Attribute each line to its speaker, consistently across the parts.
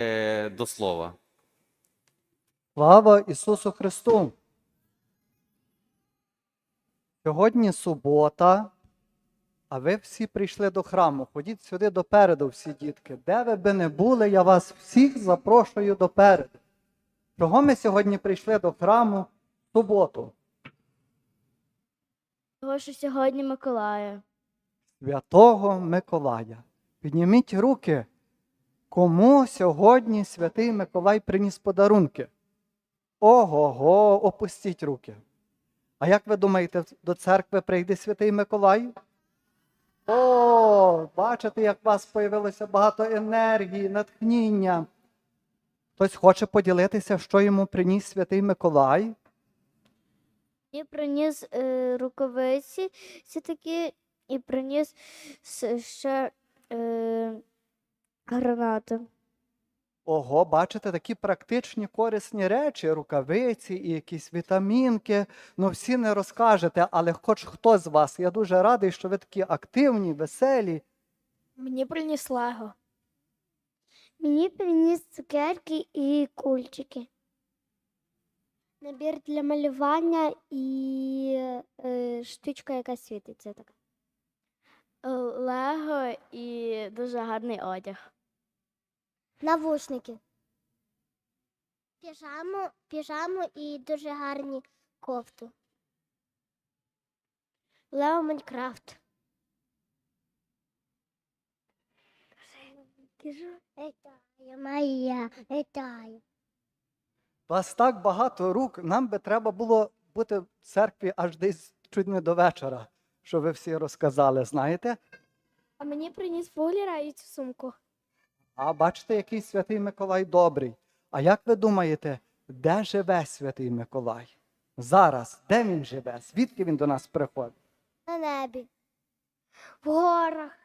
Speaker 1: е, до слова.
Speaker 2: Слава Ісусу Христу! Сьогодні субота, а ви всі прийшли до храму. Ходіть сюди допереду, всі дітки. Де ви би не були, я вас всіх запрошую допереду. Чого ми сьогодні прийшли до храму в суботу?
Speaker 3: Того, що сьогодні Миколая.
Speaker 2: Святого Миколая. Підніміть руки. Кому сьогодні святий Миколай приніс подарунки? Ого-го, опустіть руки. А як ви думаєте, до церкви прийде святий Миколай? О, бачите, як у вас появилося багато енергії, натхніння. Хтось хоче поділитися, що йому приніс святий Миколай?
Speaker 3: І приніс е, рукавиці ці такі, і приніс ще е, гранати.
Speaker 2: Ого, бачите, такі практичні корисні речі, рукавиці і якісь вітамінки. Ну, всі не розкажете, але хоч хто з вас. Я дуже радий, що ви такі активні, веселі.
Speaker 3: Мені приніс лего.
Speaker 4: Мені приніс цукерки і кульчики. Набір для малювання і е, штучка, яка світиться така.
Speaker 3: Лего і дуже гарний одяг.
Speaker 4: Навушники. Піжаму, піжаму і дуже гарні кофту. Лео Майнкрафт.
Speaker 2: Вас так багато рук, нам би треба було бути в церкві аж десь чуть не до вечора, що ви всі розказали, знаєте?
Speaker 3: А мені приніс вуглера і цю сумку.
Speaker 2: А бачите, який святий Миколай добрий. А як ви думаєте, де живе святий Миколай? Зараз, де він живе? Звідки він до нас приходить?
Speaker 4: На небі. В горах.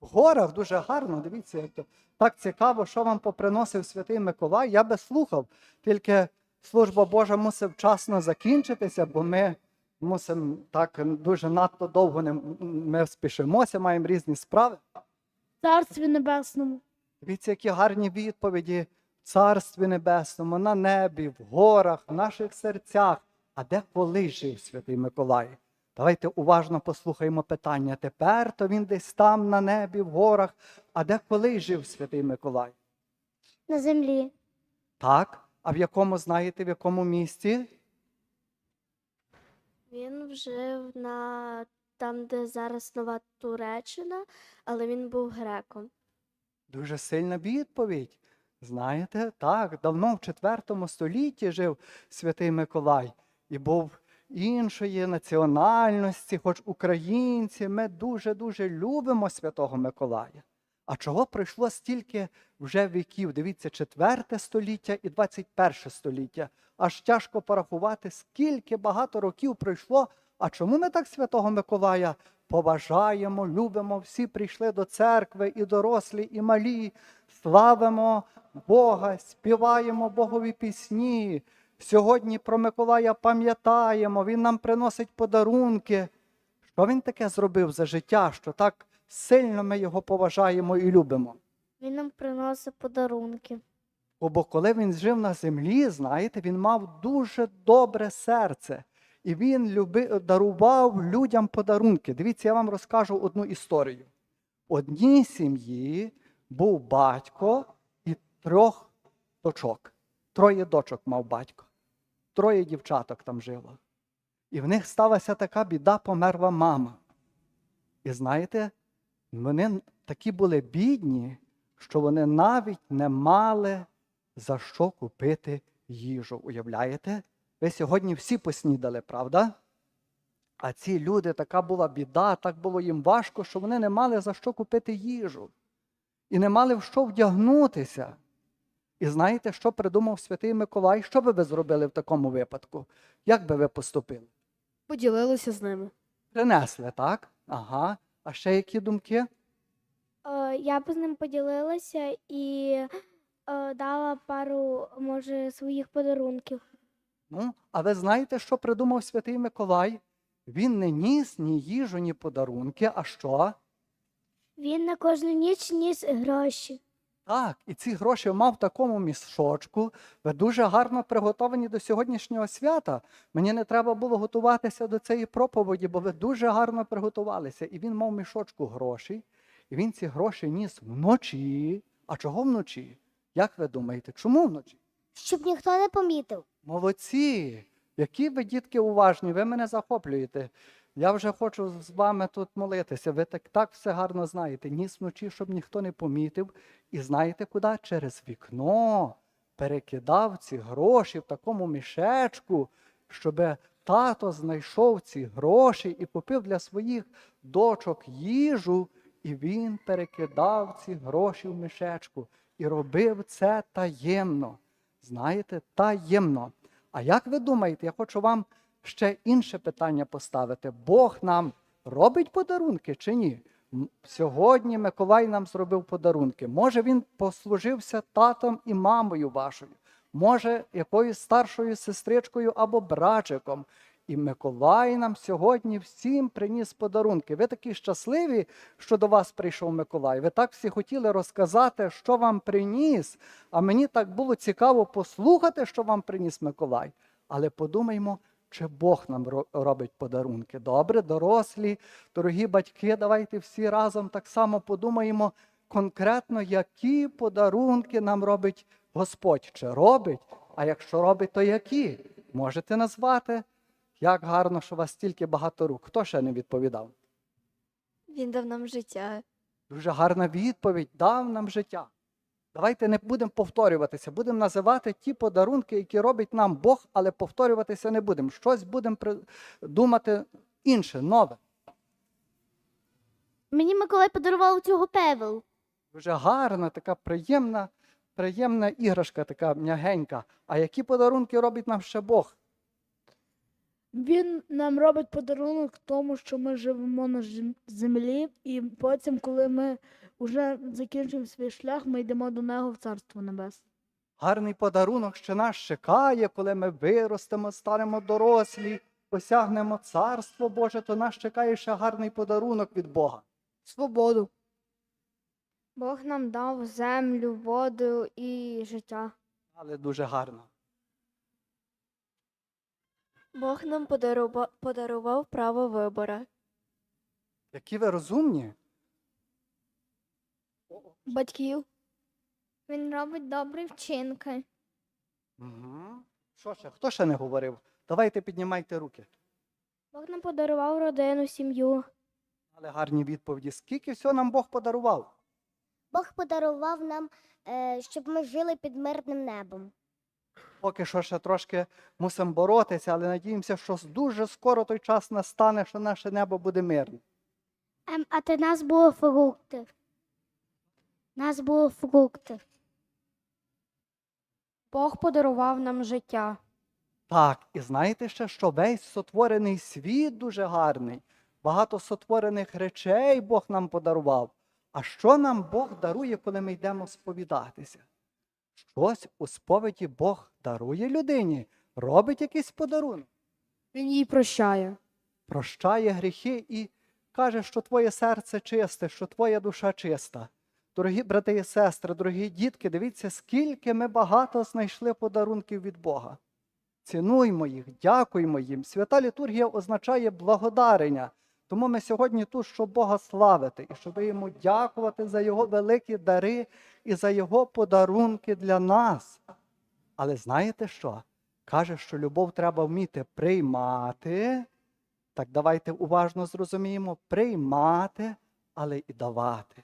Speaker 2: В горах дуже гарно, дивіться, як то так цікаво, що вам поприносив святий Миколай. Я би слухав, тільки служба Божа мусить вчасно закінчитися, бо ми мусимо так дуже надто довго не ми спішимося, маємо різні справи.
Speaker 3: Царстві небесному.
Speaker 2: Дивіться, які гарні відповіді в Царстві Небесному, на небі, в горах, в наших серцях. А де коли жив святий Миколай? Давайте уважно послухаємо питання. Тепер то він десь там на небі, в горах. А де коли жив святий Миколай?
Speaker 4: На землі.
Speaker 2: Так. А в якому знаєте, в якому місті?
Speaker 3: Він жив на там, де зараз нова Туреччина, але він був греком.
Speaker 2: Дуже сильна відповідь. Знаєте, так, давно в IV столітті жив святий Миколай і був іншої національності, хоч українці, ми дуже-дуже любимо святого Миколая. А чого пройшло стільки вже віків? Дивіться, IV століття і 21 століття. Аж тяжко порахувати, скільки багато років пройшло. А чому ми так святого Миколая поважаємо, любимо? Всі прийшли до церкви, і дорослі, і малі. Славимо Бога, співаємо Богові пісні. Сьогодні про Миколая пам'ятаємо, Він нам приносить подарунки. Що він таке зробив за життя, що так сильно ми його поважаємо і любимо?
Speaker 3: Він нам приносить подарунки.
Speaker 2: Бо- коли він жив на землі, знаєте, він мав дуже добре серце. І він люби, дарував людям подарунки. Дивіться, я вам розкажу одну історію. Одній сім'ї був батько і трьох дочок. Троє дочок мав батько. Троє дівчаток там жило. І в них сталася така біда, померла мама. І знаєте, вони такі були бідні, що вони навіть не мали за що купити їжу. Уявляєте? Ви сьогодні всі поснідали, правда? А ці люди, така була біда, так було їм важко, що вони не мали за що купити їжу. І не мали в що вдягнутися. І знаєте, що придумав святий Миколай? Що би ви зробили в такому випадку? Як би ви поступили?
Speaker 3: Поділилися з ними.
Speaker 2: Принесли, так? Ага. А ще які думки?
Speaker 4: Е, я б з ним поділилася і е, дала пару, може, своїх подарунків.
Speaker 2: Ну, а ви знаєте, що придумав святий Миколай? Він не ніс ні їжу, ні подарунки, а що?
Speaker 4: Він на кожну ніч ніс гроші.
Speaker 2: Так, і ці гроші мав в такому мішочку. Ви дуже гарно приготовані до сьогоднішнього свята. Мені не треба було готуватися до цієї проповіді, бо ви дуже гарно приготувалися. І він мав мішочку грошей, і він ці гроші ніс вночі. А чого вночі? Як ви думаєте, чому вночі?
Speaker 1: Щоб ніхто не помітив.
Speaker 2: Молодці! Які ви, дітки, уважні, ви мене захоплюєте. Я вже хочу з вами тут молитися. Ви так, так все гарно знаєте. Ніс вночі, щоб ніхто не помітив. І знаєте куди? Через вікно перекидав ці гроші в такому мішечку, щоб тато знайшов ці гроші і купив для своїх дочок їжу, і він перекидав ці гроші в мішечку і робив це таємно. Знаєте, таємно. А як ви думаєте, я хочу вам ще інше питання поставити. Бог нам робить подарунки чи ні? Сьогодні Миколай нам зробив подарунки. Може, він послужився татом і мамою вашою, може, якоюсь старшою сестричкою або братчиком. І Миколай нам сьогодні всім приніс подарунки. Ви такі щасливі, що до вас прийшов Миколай. Ви так всі хотіли розказати, що вам приніс. А мені так було цікаво послухати, що вам приніс Миколай. Але подумаймо, чи Бог нам робить подарунки. Добре, дорослі, дорогі батьки, давайте всі разом так само подумаємо конкретно, які подарунки нам робить Господь. Чи робить? А якщо робить, то які? Можете назвати? Як гарно, що у вас стільки багато рук. Хто ще не відповідав?
Speaker 3: Він дав нам життя.
Speaker 2: Дуже гарна відповідь, дав нам життя. Давайте не будемо повторюватися, будемо називати ті подарунки, які робить нам Бог, але повторюватися не будемо. Щось будемо думати інше, нове.
Speaker 1: Мені Миколай подарував цього певел.
Speaker 2: Дуже гарна, така приємна, приємна іграшка, така м'ягенька. А які подарунки робить нам ще Бог?
Speaker 5: Він нам робить подарунок тому, що ми живемо на землі, і потім, коли ми вже закінчимо свій шлях, ми йдемо до нього в Царство Небесне.
Speaker 2: Гарний подарунок, що нас чекає, коли ми виростемо, станемо дорослі, осягнемо царство Боже, то нас чекає ще гарний подарунок від Бога.
Speaker 5: Свободу.
Speaker 4: Бог нам дав землю, воду і життя.
Speaker 2: Але дуже гарно.
Speaker 3: Бог нам подарував, подарував право вибора.
Speaker 2: Які ви розумні?
Speaker 5: Батьків.
Speaker 4: Він робить добрі вчинки.
Speaker 2: Угу. Що ще? Хто ще не говорив? Давайте піднімайте руки.
Speaker 4: Бог нам подарував родину, сім'ю.
Speaker 2: Але гарні відповіді. Скільки всього нам Бог подарував?
Speaker 1: Бог подарував нам, е, щоб ми жили під мирним небом.
Speaker 2: Поки що ще трошки мусимо боротися, але надіємося, що дуже скоро той час настане, що наше небо буде мирне.
Speaker 1: Ем, а ти нас було фрукти. Нас було фрукти.
Speaker 4: Бог подарував нам життя.
Speaker 2: Так, і знаєте ще, що весь сотворений світ дуже гарний. Багато сотворених речей Бог нам подарував. А що нам Бог дарує, коли ми йдемо сповідатися? Щось у сповіді Бог дарує людині, робить якийсь подарунок,
Speaker 5: Він їй прощає.
Speaker 2: прощає гріхи і каже, що твоє серце чисте, що твоя душа чиста. Дорогі брати і сестри, дорогі дітки, дивіться, скільки ми багато знайшли подарунків від Бога. Цінуймо їх, дякуймо їм. Свята літургія означає благодарення. Тому ми сьогодні тут, щоб Бога славити і щоб йому дякувати за його великі дари і за його подарунки для нас. Але знаєте що? Каже, що любов треба вміти приймати. Так давайте уважно зрозуміємо, приймати, але і давати.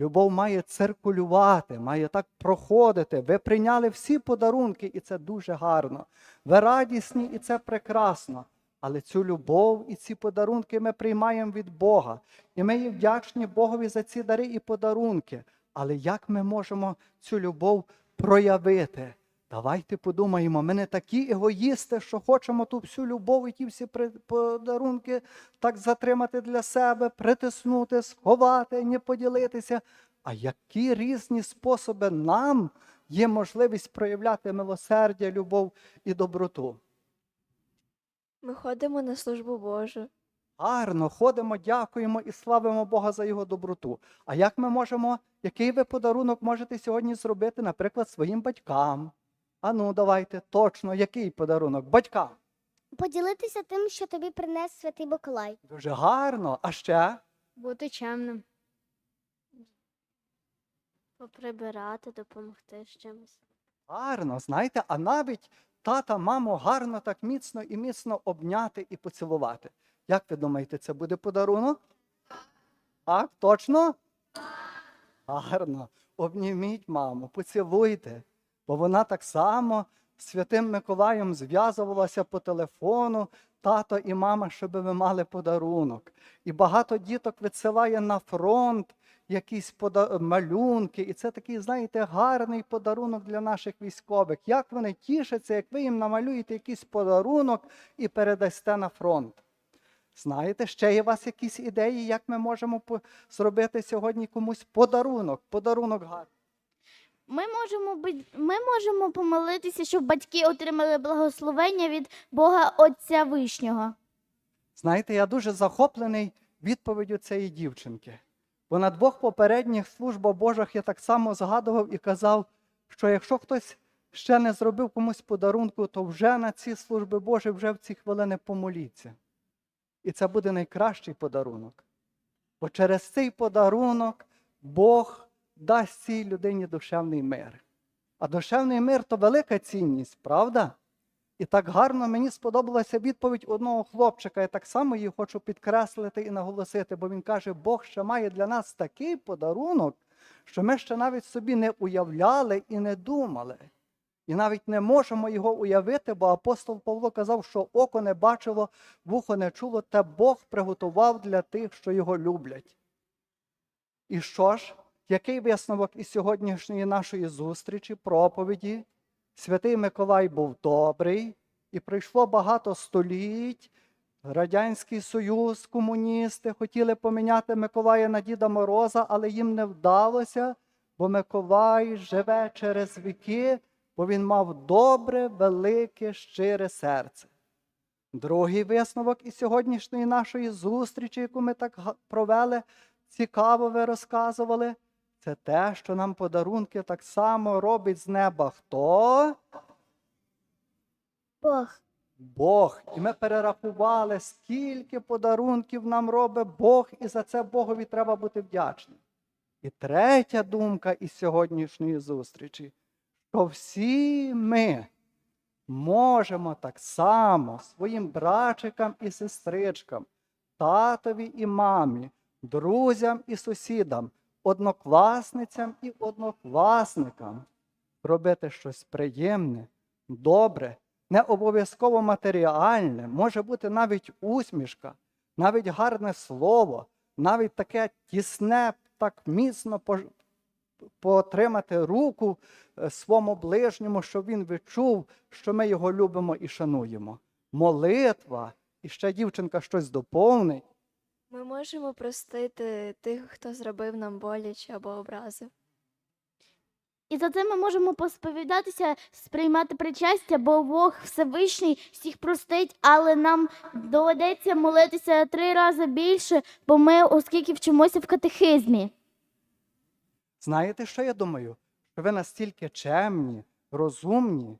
Speaker 2: Любов має циркулювати, має так проходити. Ви прийняли всі подарунки, і це дуже гарно. Ви радісні, і це прекрасно. Але цю любов і ці подарунки ми приймаємо від Бога. І ми є вдячні Богові за ці дари і подарунки. Але як ми можемо цю любов проявити? Давайте подумаємо, ми не такі егоїсти, що хочемо ту всю любов і ті всі подарунки так затримати для себе, притиснути, сховати, не поділитися. А які різні способи нам є можливість проявляти милосердя, любов і доброту?
Speaker 3: Ми ходимо на службу Божу.
Speaker 2: Гарно ходимо, дякуємо і славимо Бога за його доброту. А як ми можемо, який ви подарунок можете сьогодні зробити, наприклад, своїм батькам? А ну, давайте, точно, який подарунок? Батькам.
Speaker 1: Поділитися тим, що тобі принес святий Миколай.
Speaker 2: Дуже гарно. А ще
Speaker 4: Бути чемним.
Speaker 3: Поприбирати, допомогти з чимось.
Speaker 2: гарно, знаєте, а навіть тата, маму гарно так міцно і міцно обняти і поцілувати. Як ви думаєте, це буде подарунок? Так, точно? Гарно. Обніміть маму, поцілуйте, бо вона так само з святим Миколаєм зв'язувалася по телефону, тато і мама, щоб ви мали подарунок. І багато діток відсилає на фронт якісь пода- малюнки. І це такий, знаєте, гарний подарунок для наших військових. Як вони тішаться, як ви їм намалюєте якийсь подарунок і передасте на фронт. Знаєте, ще є у вас якісь ідеї, як ми можемо зробити сьогодні комусь подарунок, подарунок гарний.
Speaker 6: Ми можемо ми можемо помолитися, щоб батьки отримали благословення від Бога Отця Вишнього.
Speaker 2: Знаєте, я дуже захоплений відповіддю цієї дівчинки. Бо на двох попередніх службах Божих я так само згадував і казав, що якщо хтось ще не зробив комусь подарунку, то вже на ці служби Божі, вже в ці хвилини помоліться. І це буде найкращий подарунок. Бо через цей подарунок Бог дасть цій людині душевний мир. А душевний мир то велика цінність, правда? І так гарно мені сподобалася відповідь одного хлопчика. Я так само її хочу підкреслити і наголосити, бо він каже, Бог ще має для нас такий подарунок, що ми ще навіть собі не уявляли і не думали. І навіть не можемо його уявити, бо апостол Павло казав, що око не бачило, вухо не чуло, та Бог приготував для тих, що його люблять. І що ж, який висновок із сьогоднішньої нашої зустрічі, проповіді? Святий Миколай був добрий, і пройшло багато століть. Радянський Союз, комуністи хотіли поміняти Миколая на Діда Мороза, але їм не вдалося, бо Миколай живе через віки, бо він мав добре, велике, щире серце. Другий висновок із сьогоднішньої нашої зустрічі, яку ми так провели, цікаво ви розказували, це те, що нам подарунки так само робить з неба хто?
Speaker 1: Бог.
Speaker 2: Бог. І ми перерахували, скільки подарунків нам робить Бог, і за це Богові треба бути вдячним. І третя думка із сьогоднішньої зустрічі, що всі ми можемо так само своїм братчикам і сестричкам, татові і мамі, друзям і сусідам, однокласницям і однокласникам робити щось приємне, добре, не обов'язково матеріальне, може бути навіть усмішка, навіть гарне слово, навіть таке тісне, так міцно потримати руку е, своєму ближньому, щоб він відчув, що ми його любимо і шануємо. Молитва, і ще дівчинка щось доповнить.
Speaker 7: Ми можемо простити тих, хто зробив нам боляче або образив.
Speaker 6: І за це ми можемо посповідатися, сприймати причастя, бо Бог Всевишній всіх простить, але нам доведеться молитися три рази більше, бо ми, оскільки вчимося в катехизмі.
Speaker 2: Знаєте, що я думаю? Що ви настільки чемні, розумні,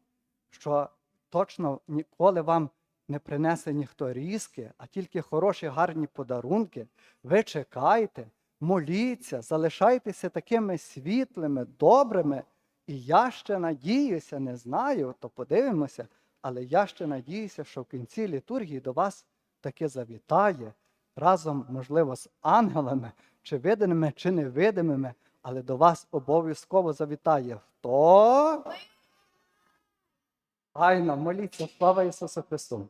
Speaker 2: що точно ніколи вам не принесе ніхто різки, а тільки хороші, гарні подарунки. Ви чекайте, моліться, залишайтеся такими світлими, добрими. І я ще надіюся, не знаю, то подивимося, але я ще надіюся, що в кінці літургії до вас таки завітає разом, можливо, з ангелами, чи видимими, чи невидимими, але до вас обов'язково завітає хто? Айно, моліться, слава Ісусу Христу!